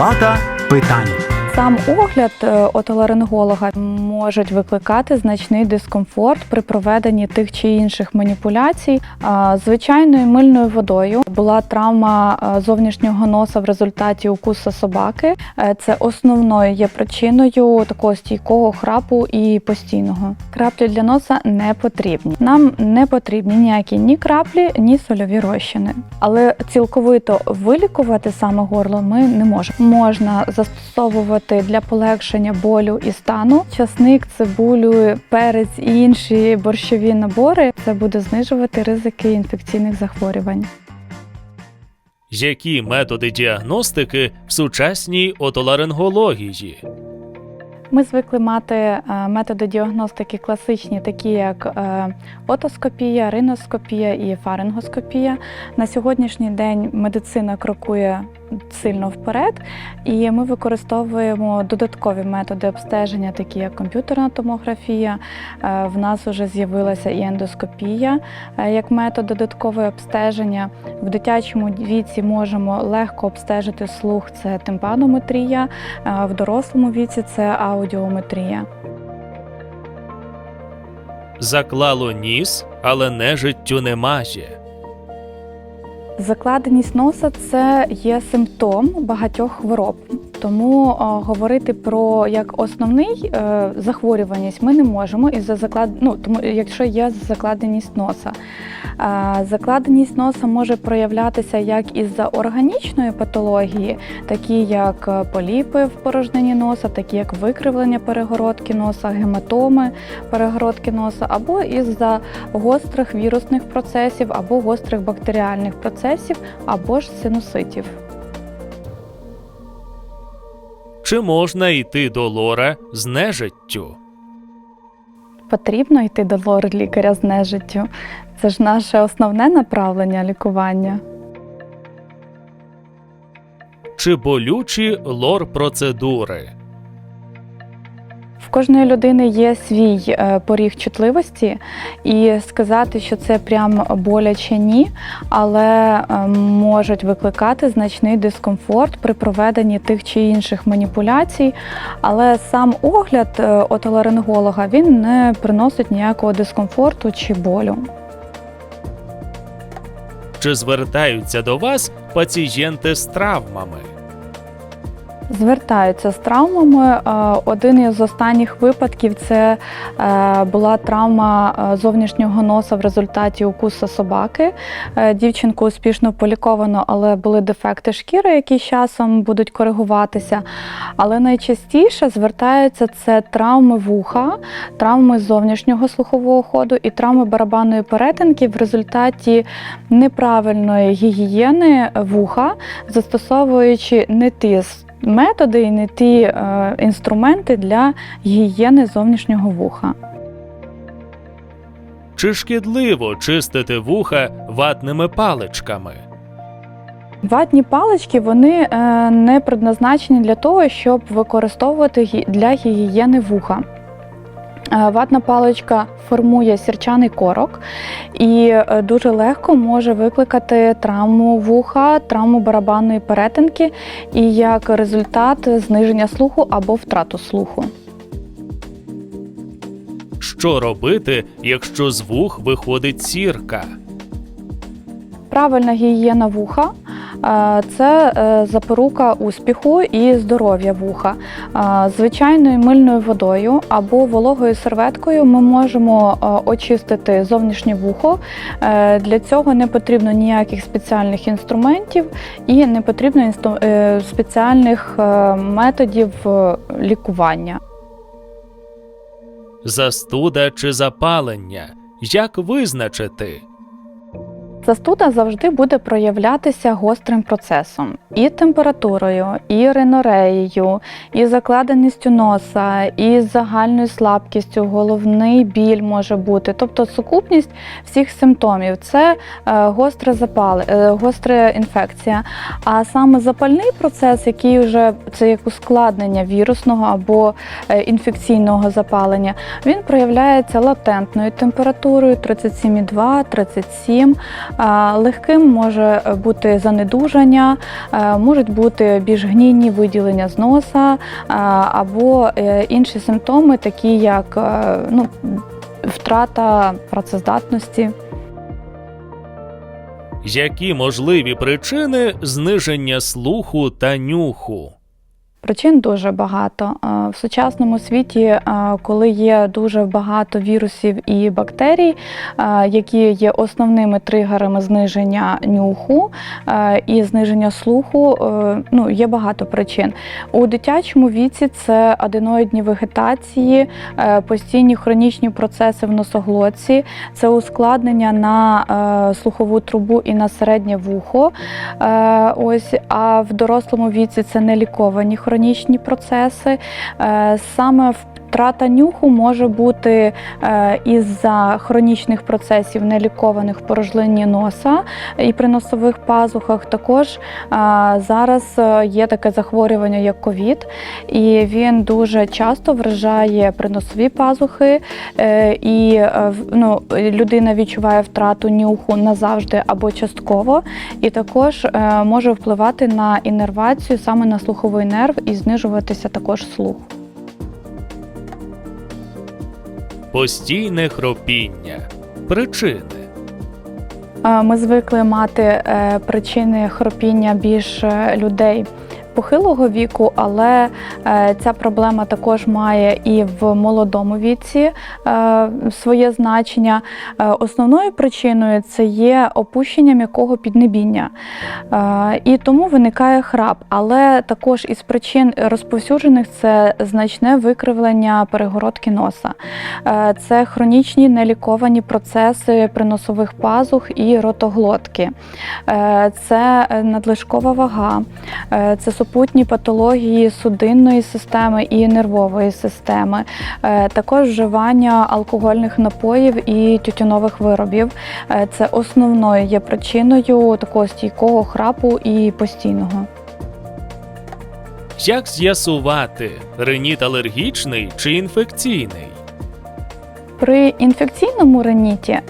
Палата питань. Сам огляд е, отоларинголога можуть викликати значний дискомфорт при проведенні тих чи інших маніпуляцій. Звичайною мильною водою була травма е, зовнішнього носа в результаті укусу собаки. Е, Це основною є причиною такого стійкого храпу і постійного. Краплі для носа не потрібні. Нам не потрібні ніякі ні краплі, ні сольові розчини. Але цілковито вилікувати саме горло ми не можемо. Можна застосовувати для полегшення болю і стану часник, цибулю, перець і інші борщові набори. Це буде знижувати ризики інфекційних захворювань. Які методи діагностики в сучасній отоларингології? Ми звикли мати е, методи діагностики класичні, такі як е, отоскопія, риноскопія і фарингоскопія. На сьогоднішній день медицина крокує сильно вперед, і ми використовуємо додаткові методи обстеження, такі як комп'ютерна томографія. Е, В нас вже з'явилася і ендоскопія е, як метод додаткового обстеження. В дитячому віці можемо легко обстежити слух, це тимпанометрія, е, в дорослому віці це аудіометрія. Заклало ніс, але нежиттю не маже. Закладеність носа це є симптом багатьох хвороб. Тому говорити про як основний е, захворюваність ми не можемо із за заклад... ну, тому, якщо є закладеність носа. Закладеність носа може проявлятися як із-за органічної патології, такі як е, поліпи в порожнині носа, такі як викривлення перегородки носа, гематоми перегородки носа, або із-за гострих вірусних процесів, або гострих бактеріальних процесів, або ж синуситів. Чи можна йти до лора з нежиттю? Потрібно йти до лор лікаря з нежиттю. Це ж наше основне направлення лікування. Чи болючі лор процедури? Кожної людини є свій е, поріг чутливості, і сказати, що це прям боляче ні, але е, можуть викликати значний дискомфорт при проведенні тих чи інших маніпуляцій. Але сам огляд е, отоларинголога він не приносить ніякого дискомфорту чи болю. Чи звертаються до вас пацієнти з травмами? Звертаються з травмами. Е, Один із останніх випадків це е, була травма е, зовнішнього носа в результаті укусу собаки. Дівчинку успішно поліковано, але були дефекти шкіри, які з часом будуть коригуватися. Але найчастіше звертаються це травми вуха, травми зовнішнього слухового ходу і травми барабанної перетинки в результаті неправильної гігієни вуха, застосовуючи не ті методи і не ті е, інструменти для гігієни зовнішнього вуха. Чи шкідливо чистити вуха ватними паличками? Ватні палички вони е, не предназначені для того, щоб використовувати для гігієни вуха. Е, Ватна паличка формує сірчаний корок і е, дуже легко може викликати травму вуха, травму барабанної перетинки і як результат зниження слуху або втрату слуху. Що робити, якщо з вух виходить сірка? Правильна гігієна вуха це е, запорука успіху і здоров'я вуха. Звичайною мильною водою або вологою серветкою ми можемо е, очистити зовнішнє вухо. Е, Для цього не потрібно ніяких спеціальних інструментів і не потрібно спеціальних методів лікування. Застуда чи запалення? Як визначити? Застуда завжди буде проявлятися гострим процесом і температурою, і ринореєю, і закладеністю носа, і загальною слабкістю, головний біль може бути. Тобто сукупність всіх симптомів це е, гостре запали, е, гостра інфекція. А саме запальний процес, який вже це як ускладнення вірусного або е, інфекційного запалення, він проявляється латентною температурою 37,2, 37, Е, Легким може бути занедужання, е, можуть бути більш гнійні виділення з носа е, або е, інші симптоми, такі як ну, втрата працездатності. Які можливі причини зниження слуху та нюху? Причин дуже багато. Е, В сучасному світі, е, коли є дуже багато вірусів і бактерій, е, які є основними тригерами зниження нюху і зниження слуху, ну є багато причин. У дитячому віці це аденоїдні вегетації, постійні хронічні процеси в носоглотці, це ускладнення на слухову трубу і на середнє вухо. Ось, а в дорослому віці це неліковані хронічні процеси. Саме Саме втрата нюху може бути е, із-за хронічних процесів нелікованих в порожнині носа і при носових пазухах. Також е, зараз е, є таке захворювання, як ковід, і він дуже часто вражає приносові пазухи, і ну, людина відчуває втрату нюху назавжди або частково, і також може впливати на іннервацію саме на слуховий нерв і знижуватися також слух. Постійне хропіння. Причини. Ми звикли мати е, причини хропіння більш людей похилого віку, але е, ця проблема також має і в молодому віці е, своє значення. Е, Основною причиною це є опущення м'якого піднебіння. І тому виникає храп. Але також із причин розповсюджених це значне викривлення перегородки носа. Це хронічні неліковані процеси приносових пазух і ротоглотки. Це надлишкова вага, це супутні патології судинної системи і нервової системи, Е, також вживання алкогольних напоїв і тютюнових виробів. Е, Це основною є причиною такого стійкого храпу і постійного. Як з'ясувати, реніт алергічний чи інфекційний? При інфекційному реніті е,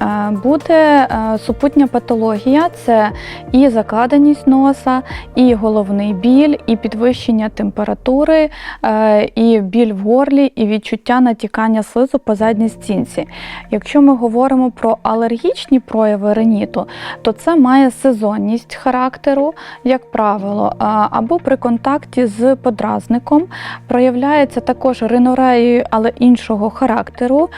буде е, супутня патологія, це і закладеність носа, і головний біль, і підвищення температури, е, і біль в горлі, і відчуття натікання слизу по задній стінці. Якщо ми говоримо про алергічні прояви реніту, то це має сезонність характеру, як правило, або при контакті з подразником проявляється також ринореєю, але іншого характеру.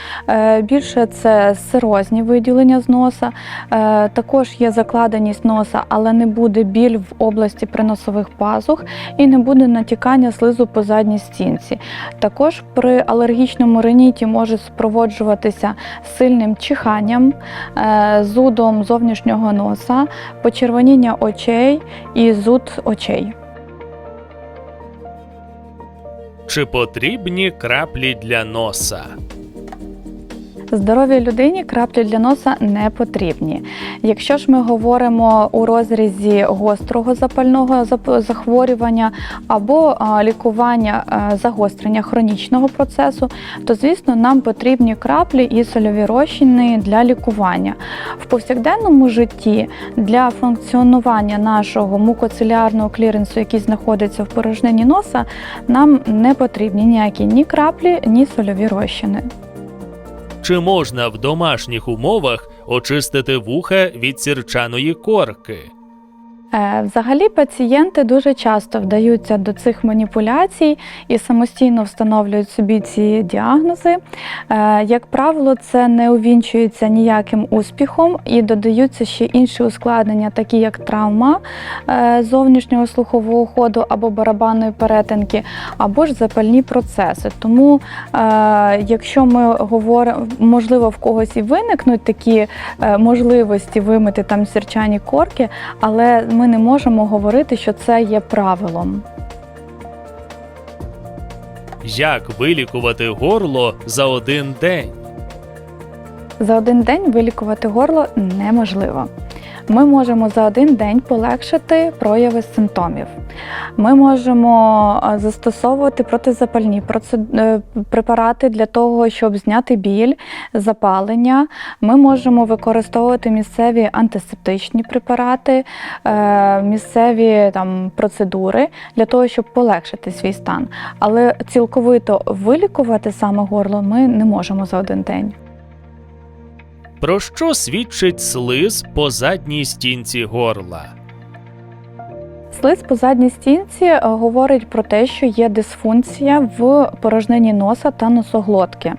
Е, Більше це сирозні виділення з носа. Е, Також є закладеність носа, але не буде біль в області приносових пазух і не буде натікання слизу по задній стінці. Також при алергічному реніті може супроводжуватися сильним чиханням, е, зудом зовнішнього носа, почервоніння очей і зуд очей. Чи потрібні краплі для носа? Здоровій людині краплі для носа не потрібні. Якщо ж ми говоримо у розрізі гострого запального захворювання або лікування загострення хронічного процесу, то звісно нам потрібні краплі і сольові розчини для лікування. В повсякденному житті для функціонування нашого мукоцилярного кліренсу, який знаходиться в порожнині носа, нам не потрібні ніякі ні краплі, ні сольові розчини. Чи можна в домашніх умовах очистити вуха від сірчаної корки? Е, Взагалі пацієнти дуже часто вдаються до цих маніпуляцій і самостійно встановлюють собі ці діагнози. Е, Як правило, це не увінчується ніяким успіхом і додаються ще інші ускладнення, такі як травма е, зовнішнього слухового ходу або барабанної перетинки, або ж запальні процеси. Тому, якщо ми говоримо, можливо, в когось і виникнуть такі можливості вимити там сірчані корки, але ми не можемо говорити, що це є правилом. Як вилікувати горло за один день? За один день вилікувати горло неможливо. Ми можемо за один день полегшити прояви симптомів. Ми можемо застосовувати протизапальні е, препарати для того, щоб зняти біль, запалення. Ми можемо використовувати місцеві антисептичні препарати, е, місцеві там процедури для того, щоб полегшити свій стан. Але цілковито вилікувати саме горло ми не можемо за один день. Про що свідчить слиз по задній стінці горла? Слиз по задній стінці е, говорить про те, що є дисфункція в порожнині носа та носоглотки.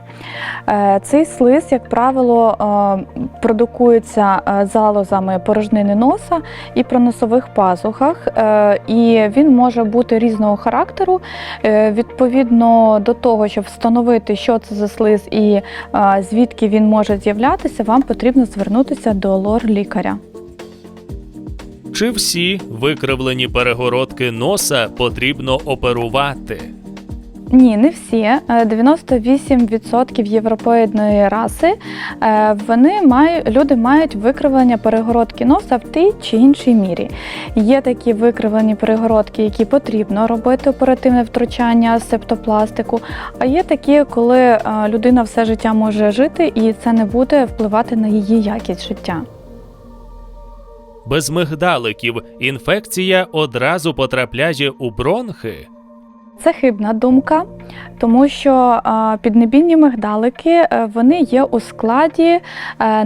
Е, Цей слиз, як правило, е, продукується залозами порожнини носа і при носових пазухах, і він може бути різного характеру. Відповідно до того, щоб встановити, що це за слиз і звідки він може з'являтися, вам потрібно звернутися до лор-лікаря. Чи всі викривлені перегородки носа потрібно оперувати? Ні, не всі. Е, 98% європеїдної раси е, вони мають, люди мають викривлення перегородки носа в тій чи іншій мірі. Є такі викривлені перегородки, які потрібно робити оперативне втручання септопластику. А є такі, коли е, людина все життя може жити, і це не буде впливати на її якість життя. Без мигдаликів інфекція одразу потрапляє у бронхи. Це хибна думка, тому що піднебінні мигдалики е, вони є у складі е,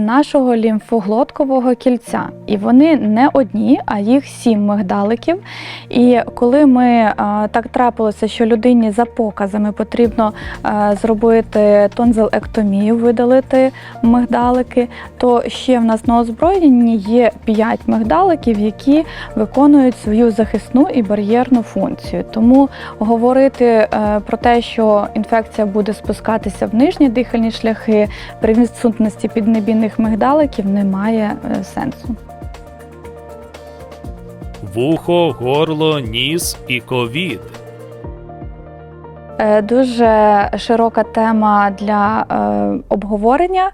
нашого лімфоглоткового кільця. І вони не одні, а їх сім мигдаликів. І коли ми так трапилося, що людині за показами потрібно е, зробити тонзилектомію, видалити мигдалики, то ще в нас на озброєнні є 5 мигдаликів, які виконують свою захисну і бар'єрну функцію. Тому говорити е, про те, що інфекція буде спускатися в нижні дихальні шляхи при відсутності піднебінних мигдаликів, немає е, сенсу. Вухо, горло, ніс і ковід. Е, Дуже широка тема для обговорення.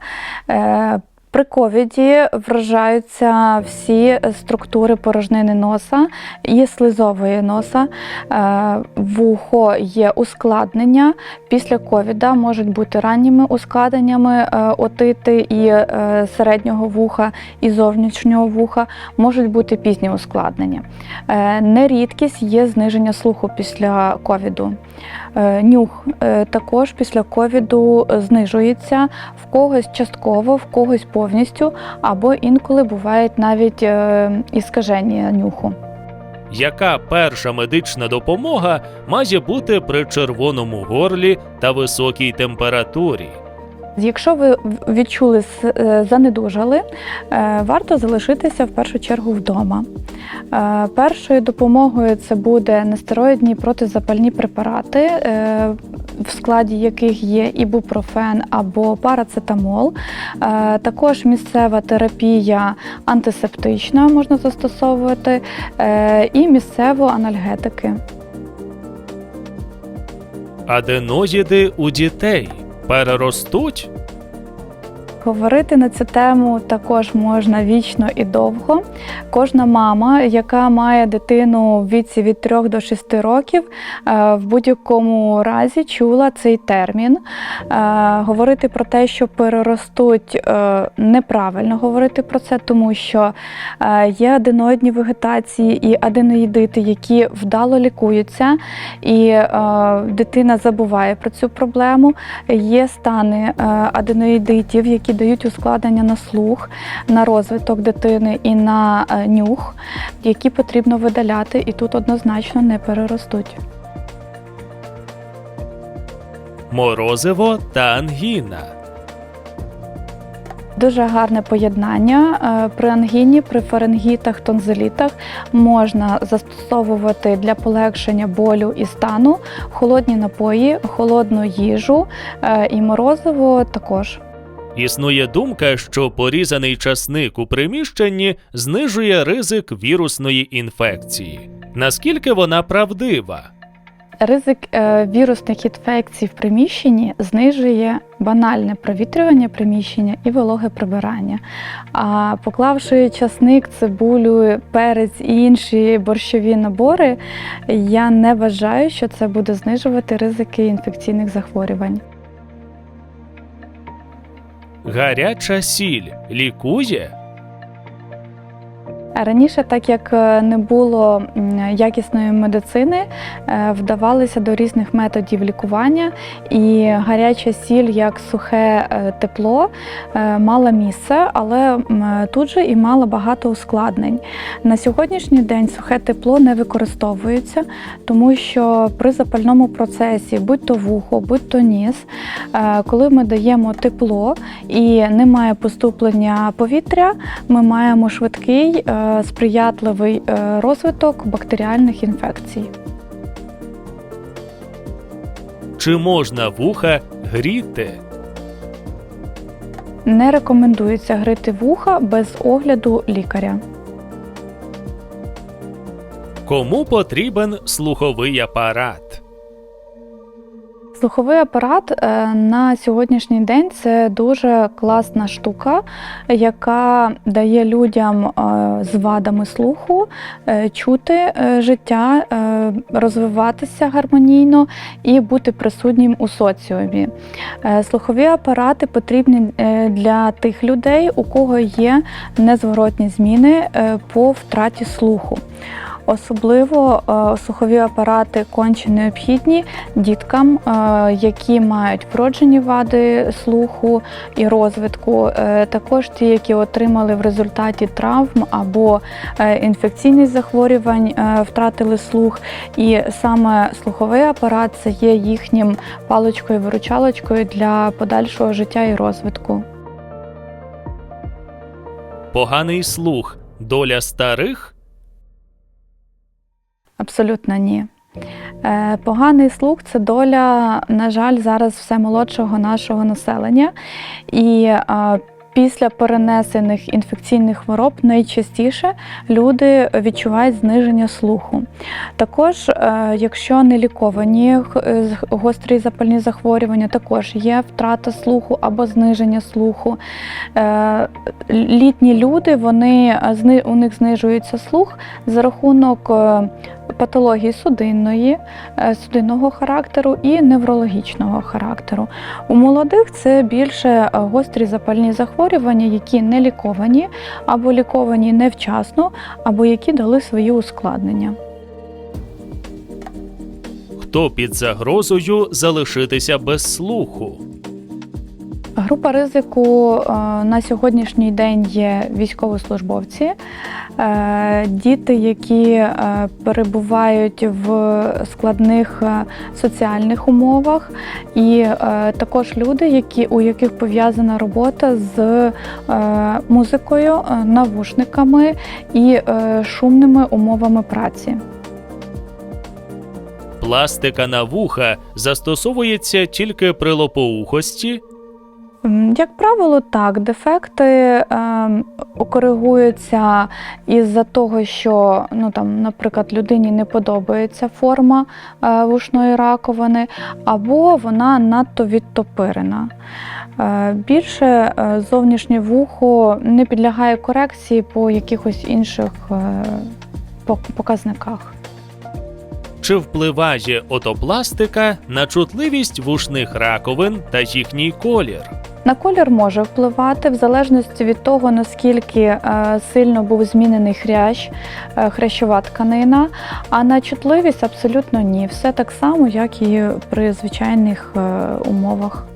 При ковіді вражаються всі структури порожнини носа і слизової носа. Е, Вухо є ускладнення. Після ковіда можуть бути ранніми ускладненнями е, отити і е, середнього вуха, і зовнішнього вуха, можуть бути пізні ускладнення. Нерідкість є зниження слуху після ковіду. Е, Нюх е, також після ковіду знижується в когось частково, в когось повністю, або інколи бувають навіть е, іскаження нюху. Яка перша медична допомога має бути при червоному горлі та високій температурі? Якщо ви відчули е, занедужали, е, варто залишитися в першу чергу вдома. Е, Першою допомогою це буде нестероїдні протизапальні препарати, в складі яких є ібупрофен або парацетамол. Також місцева терапія антисептична можна застосовувати, і місцево анальгетики. Аденоїди у дітей переростуть? Говорити на цю тему також можна вічно і довго. Кожна мама, яка має дитину в віці від 3 до 6 років, е, в будь-якому разі чула цей термін. Е, Говорити про те, що переростуть, е, неправильно говорити про це, тому що є аденоїдні вегетації і аденоїдити, які вдало лікуються, і дитина забуває про цю проблему. Є стани аденоїдитів, які дають ускладнення на слух, на розвиток дитини і на е, нюх, які потрібно видаляти, і тут однозначно не переростуть. Морозиво та ангіна. Дуже гарне поєднання. Е, При ангіні, при фарингітах, тонзилітах можна застосовувати для полегшення болю і стану холодні напої, холодну їжу е, і морозиво також. Існує думка, що порізаний часник у приміщенні знижує ризик вірусної інфекції. Наскільки вона правдива? Ризик е, вірусних інфекцій в приміщенні знижує банальне провітрювання приміщення і вологе прибирання. А поклавши часник, цибулю, перець і інші борщові набори, я не вважаю, що це буде знижувати ризики інфекційних захворювань. Гаряча сіль лікує? Раніше, так як е, не було якісної медицини, е, вдавалися до різних методів лікування, і гаряча сіль, як сухе е, тепло, мала місце, але тут же і мала багато ускладнень. На сьогоднішній день сухе тепло не використовується, тому що при запальному процесі, будь то вухо, будь то ніс, коли ми даємо тепло і немає поступлення повітря, ми маємо швидкий сприятливий е, розвиток бактеріальних інфекцій. Чи можна вуха гріти? Не рекомендується грити вуха без огляду лікаря. Кому потрібен слуховий апарат? Слуховий апарат е, на сьогоднішній день це дуже класна штука, яка дає людям е, з вадами слуху е, чути життя, розвиватися гармонійно і бути присутнім у соціумі. Слухові апарати потрібні для тих людей, у кого є незворотні зміни по втраті слуху. Особливо е, слухові апарати конче необхідні діткам, е, які мають вроджені вади слуху і розвитку, е, також ті, які отримали в результаті травм або інфекційних захворювань, втратили слух. І саме слуховий апарат це є їхнім паличкою-виручалочкою для подальшого життя і розвитку. Поганий слух доля старих? Абсолютно ні. Е, Поганий слух це доля, на жаль, зараз все молодшого нашого населення. І е, після перенесених інфекційних хвороб найчастіше люди відчувають зниження слуху. Також, е, якщо не ліковані гострі запальні захворювання, також є втрата слуху або зниження слуху. Літні люди, вони, у них знижується слух за рахунок патології судинної, е, судинного характеру і неврологічного характеру. У молодих це більше е, гострі запальні захворювання, які не ліковані, або ліковані невчасно, або які дали свої ускладнення. Хто під загрозою залишитися без слуху? Група ризику е, на сьогоднішній день є військовослужбовці, е, діти, які е, перебувають в складних соціальних умовах, і також люди, які, у яких пов'язана робота з музикою, навушниками і шумними умовами праці. Пластика на вуха застосовується тільки при лопоухості. Як правило, так, дефекти е, коригуються із-за того, що, ну там, наприклад, людині не подобається форма е, вушної раковини, або вона надто відтопирена. Е, більше е, зовнішнє вухо не підлягає корекції по якихось інших е, показниках. Чи впливає отопластика на чутливість вушних раковин та їхній колір? На колір може впливати в залежності від того, наскільки е, сильно був змінений хрящ, е, хрящова тканина. А на чутливість абсолютно ні. Все так само, як і при звичайних е, умовах.